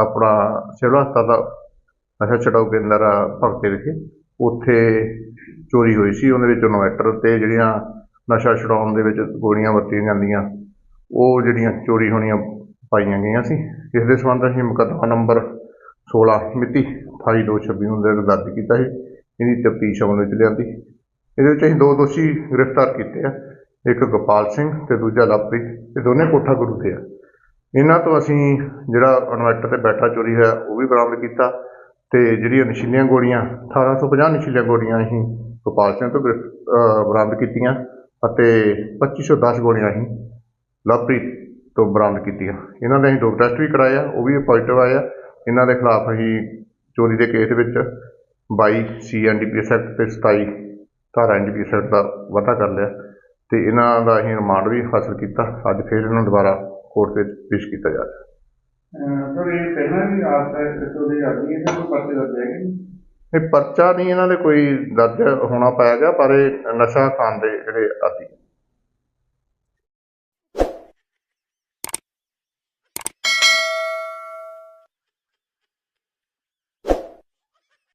ਆਪਣਾ ਸਿਵਲ ਹਸਪਤਾਲ ਦਾ ਨਸ਼ਾ ਛਡਾਊ ਕੇਂਦਰ ਆ ਭਗਤੇ ਵਿਖੇ। ਉੱਥੇ ਚੋਰੀ ਹੋਈ ਸੀ, ਉਹਦੇ ਵਿੱਚ ਇਨਵੈਟਰ ਤੇ ਜਿਹੜੀਆਂ ਨਸ਼ਾ ਛਡਾਉਣ ਦੇ ਵਿੱਚ ਗੋਲੀਆਂ ਵਰਤੀਆਂ ਜਾਂਦੀਆਂ, ਉਹ ਜਿਹੜੀਆਂ ਚੋਰੀ ਹੋਣੀਆਂ ਪਾਈਆਂ ਗਈਆਂ ਸੀ। ਇਸ ਦੇ ਸੰਬੰਧ ਅਸੀਂ ਮੁਕੱਦਮਾ ਨੰਬਰ 16 ਮਿਤੀ 28226 ਨੂੰ ਦਰਜ ਦਰਜ ਕੀਤਾ ਸੀ। ਇਹਦੀ ਤਫਤੀਸ਼ ਅਮਲ ਵਿੱਚ ਲਿਆਂਦੀ। ਇਹਦੇ ਵਿੱਚ ਅਸੀਂ ਦੋ ਦੋਸ਼ੀ ਗ੍ਰਿਫਤਾਰ ਕੀਤੇ ਆ, ਇੱਕ ਗੋਪਾਲ ਸਿੰਘ ਤੇ ਦੂਜਾ ਲਵਪ੍ਰੀਤ। ਇਹ ਦੋਨੇ ਕੋਠਾ ਗੁਰੂ ਦੇ ਆ। ਇਹਨਾਂ ਤੋਂ ਅਸੀਂ ਜਿਹੜਾ ਇਨਵਰਟਰ ਤੇ ਬੈਟਰਾ ਚੋਰੀ ਹੋਇਆ, ਉਹ ਵੀ ਬਰਾਮਦ ਕੀਤਾ ਤੇ ਜਿਹੜੀਆਂ ਨਸ਼ੀਲੀਆਂ ਗੋਲੀਆਂ 1850 ਨਸ਼ੀਲੀਆਂ ਗੋਲੀਆਂ ਅਸੀਂ ਗੋਪਾਲ ਸਿੰਘ ਤੋਂ ਗ੍ਰਿਫ- ਅਹ ਬਰਾਮਦ ਕੀਤੀਆਂ ਅਤੇ 2510 ਗੋਲੀਆਂ ਅਸੀਂ ਲਵਪ੍ਰੀਤ ਤੋਂ ਬਰਾਮਦ ਕੀਤੀਆਂ। ਇਹਨਾਂ ਦੇ ਅਸੀਂ ਡੋਪ ਟੈਸਟ ਵੀ ਕਰਾਇਆ, ਉਹ ਵੀ ਪੋਜ਼ਿਟਿਵ ਆਇਆ। ਇਹਨਾਂ ਦੇ ਖਿਲਾਫ ਅਸੀਂ ਚੋਰੀ ਦੇ ਕੇਸ ਵਿੱਚ 22 ਸੀ ਐਨਡੀਪੀਐਸ ਐਕਟ ਤੇ 27 ਧਾਰਾ ਐਨਡੀਪੀਐਸ ਐਕਟ ਦਾ ਵਾਧਾ ਕਰ ਲਿਆ ਤੇ ਇਹਨਾਂ ਦਾ ਅਸੀਂ ਰਿਮਾਂਡ ਵੀ ਹਾਸਲ ਕੀਤਾ। ਅੱਜ ਫਿਰ ਇਹਨਾਂ ਨੂੰ ਦੁਬਾਰਾ ਕੋਰਟ ਵਿੱਚ ਪੇਸ਼ ਕੀਤਾ ਜਾ ਰਿਹਾ। ਸਰ ਇਹ ਪਹਿਲਾਂ ਵੀ ਆਸ ਹੈ ਕਿ ਉਹਦੇ ਆਦਮੀ ਇਹਨਾਂ ਨੂੰ ਪਰਚੇ ਦੱਸ ਹੈਗੇ ਇਹ ਪਰਚਾ ਨਹੀਂ ਇਹਨਾਂ ਦੇ ਕੋਈ ਦਰਜ ਹੋਣਾ ਪਾਇਆ ਗਿਆ ਪਰ ਇਹ ਨਸ਼ਾ ਖਾਣ ਦੇ ਜਿਹੜੇ ਆਦੀ